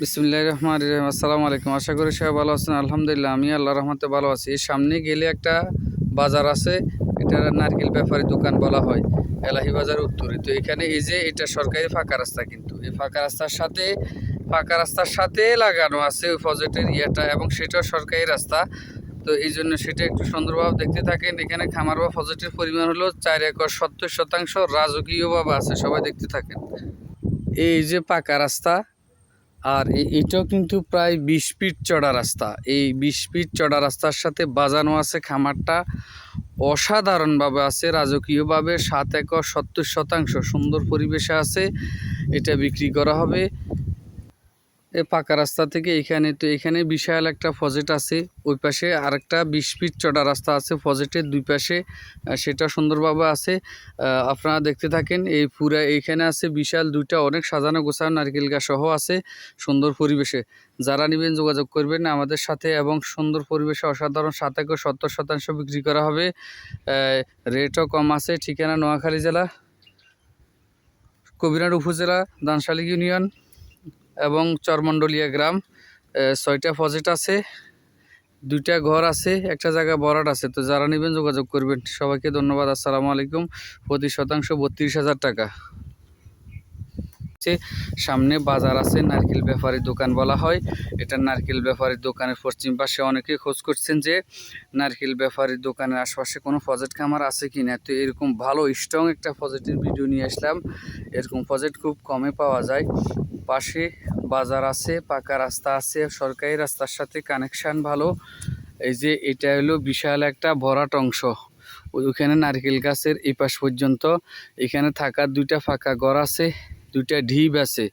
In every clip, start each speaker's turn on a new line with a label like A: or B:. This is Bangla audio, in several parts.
A: বিসমুল্লাহ রহমান রহিম। আসসালামু আলাইকুম। আশা করি সবাই ভালো আছেন। আলহামদুলিল্লাহ, আমি আল্লাহ রহমতে ভালো আছি। সামনে গেলে একটা বাজার আছে, এটা নারকেল ব্যাপারী দোকান বলা হয়, এলাহি বাজার উত্তরে। তো এখানে এই যে এটা সরকারি ফাঁকা রাস্তা কিন্তু। এই ফাঁকা রাস্তার সাথে, ফাঁকা রাস্তার সাথে লাগানো আছে ওই প্রজেক্টের ইয়েটা এবং সেটাও সরকারি রাস্তা। তো এই জন্য সেটা একটু সুন্দরভাবে দেখতে থাকেন। এখানে খামার বা প্রজেক্টের পরিমাণ হলো চার একর, সত্তর শতাংশ রাজকীয়ভাবে আছে। সবাই দেখতে থাকেন। এই যে পাকা রাস্তা আর এটাও কিন্তু প্রায় বিশ ফিট চড়া রাস্তা। এই বিশ ফিট চড়া রাস্তার সাথে বাজানো আছে খামারটা। অসাধারণভাবে আছে, রাজকীয়ভাবে সাত একর সত্তর শতাংশ সুন্দর পরিবেশে আছে। এটা বিক্রি করা হবে। এই পাকা রাস্তা থেকে এখানে তো এখানে বিশাল একটা ফজেট আছে। ওই পাশে আরেকটা বিশ ফিট চড়া রাস্তা আছে ফজেটের দুই পাশে সেটা সুন্দরভাবে আছে। আপনারা দেখতে থাকেন, এই পুরা এইখানে আছে বিশাল দুইটা অনেক সাজানো গোছানো নারকেল গাছ সহ আছে সুন্দর পরিবেশে। যারা নেবেন যোগাযোগ করবেন আমাদের সাথে এবং সুন্দর পরিবেশে অসাধারণ সাত একর সত্তর শতাংশ বিক্রি করা হবে। রেটও কম আছে, ঠিকানা নোয়াখালী জেলা কবিরাট উপজেলা, দানশালী ইউনিয়ন। এবং চরমণ্ডলিয়া গ্রাম ছয়টা প্রজেক্ট আছে, দুইটা ঘর আছে, একটা জায়গা বরাট আছে। তো যারা নেবেন যোগাযোগ করবেন। সবাইকে ধন্যবাদ। আসসালামু আলাইকুম। প্রতি শতাংশ বত্রিশ হাজার টাকা। হচ্ছে, সামনে বাজার আছে, নারকেল ব্যাপারীর দোকান বলা হয়। এটা নারকেল ব্যাপারীর দোকানের পশ্চিম পাশে অনেকে খোঁজ করছেন যে, নারকেল ব্যাপারীর দোকানের আশপাশে কোনো প্রজেক্ট খামার আছে কি না তো এরকম ভালো স্ট্রং একটা প্রজেক্টের ভিডিও নিয়ে আসলাম। এরকম প্রজেক্ট খুব কমে পাওয়া যায়। পাশে বাজার আছে, পাকা রাস্তা আছে, সরকারি রাস্তার সাথে কানেকশান ভালো। এই যে, এটা হলো বিশাল একটা ভরাট অংশ। ওইখানে নারকেল গাছের এই পাশ পর্যন্ত এখানে থাকার দুইটা ফাঁকা ঘর আছে। দুইটা ঢিপ আছে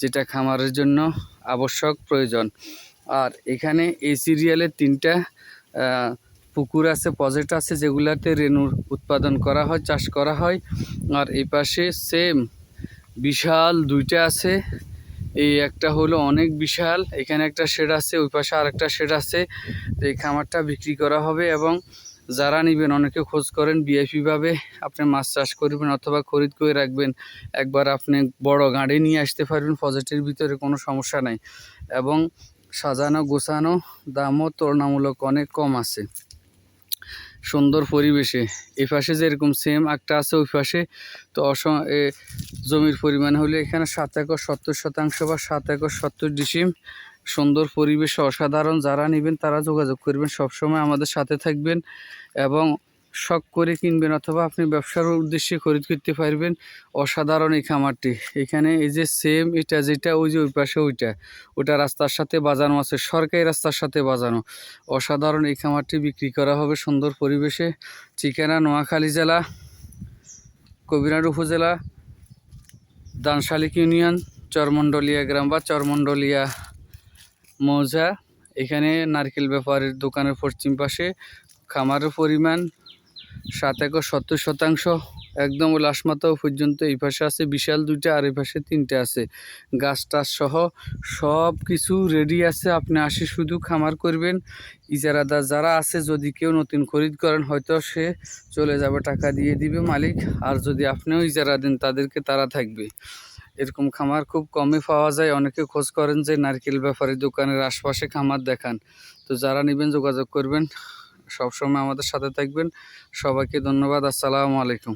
A: যেটা খামারের জন্য আবশ্যক, প্রয়োজন। আর এখানে এই সিরিয়ালের তিনটা পুকুর আছে প্রজেক্ট আছে, যেগুলাতে রেনুর উৎপাদন করা হয়, চাষ করা হয়। আর এই পাশে সেম বিশাল দুইটা আছে। এই একটা হলো অনেক বিশাল, এখানে একটা শেড আছে, ওই পাশে আরেকটা শেড আছে। এই খামারটা বিক্রি করা হবে এবং যারা নেবেন, অনেকে খোঁজ করেন বিআইপি ভাবে আপনি মাছ চাষ করবেন অথবা খরিদ করে রাখবেন। একবার আপনি বড় গাড়ি নিয়ে আসতে পারবেন প্রজেক্টের ভিতরে কোনো সমস্যা নাই। এবং সাজানো, গোছানো দামও তুলনামূলক অনেক কম আছে। সুন্দর পরিবেশে। এই পাশে যেরকম সেম একটা আছে, ওই পাশে তো অস এ জমির পরিমাণ হলে এখানে সাত একর সত্তর শতাংশ বা সাত একর সত্তর ডিসিম। সুন্দর পরিবেশে অসাধারণ যারা নেবেন তারা যোগাযোগ করবেন। সবসময় আমাদের সাথে থাকবেন এবং শখ করে কিনবেন অথবা আপনি ব্যবসার উদ্দেশ্যে খরিদ করতে পারবেন অসাধারণ এই খামারটি। এখানে এই যে সেম এটা যেটা, ওই যে ওই পাশে ওইটা। ওটা রাস্তার সাথে বাজানো আছে, সরকারি রাস্তার সাথে বাজানো। অসাধারণ এই খামারটি বিক্রি করা হবে সুন্দর পরিবেশে। ঠিকানা নোয়াখালী জেলা কবিরাট উপজেলা, দানশালিক ইউনিয়ন চরমণ্ডলিয়া গ্রাম বা চরমণ্ডলিয়া মৌজা, এখানে নারকেল ব্যাপারের দোকানের পশ্চিম পাশে খামারের পরিমাণ সাত একর সত্তর শতাংশ। একদম লাশমাতাও পর্যন্ত এই পাশে আছে, বিশাল দুইটা আর এই পাশে তিনটে আছে। গাছ টাছ সহ সব কিছু রেডি আছে, আপনি আসে শুধু খামার করবেন। ইজারাদার যারা আছে, যদি কেউ নতুন খরিদ করেন, হয়তো সে চলে যাবে, টাকা দিয়ে দিবে মালিক। আর যদি আপনিও ইজারা দেন, তাদেরকে তারা থাকবে। এরকম খামার খুব কমই পাওয়া যায়। অনেকে খোঁজ করেন যে নারকেল ব্যাপারী দোকানের আশপাশে খামার দেখান। তো যারা নেবেন, যোগাযোগ করবেন। সবসময় আমাদের সাথে থাকবেন। সবাইকে ধন্যবাদ। আসসালামু আলাইকুম।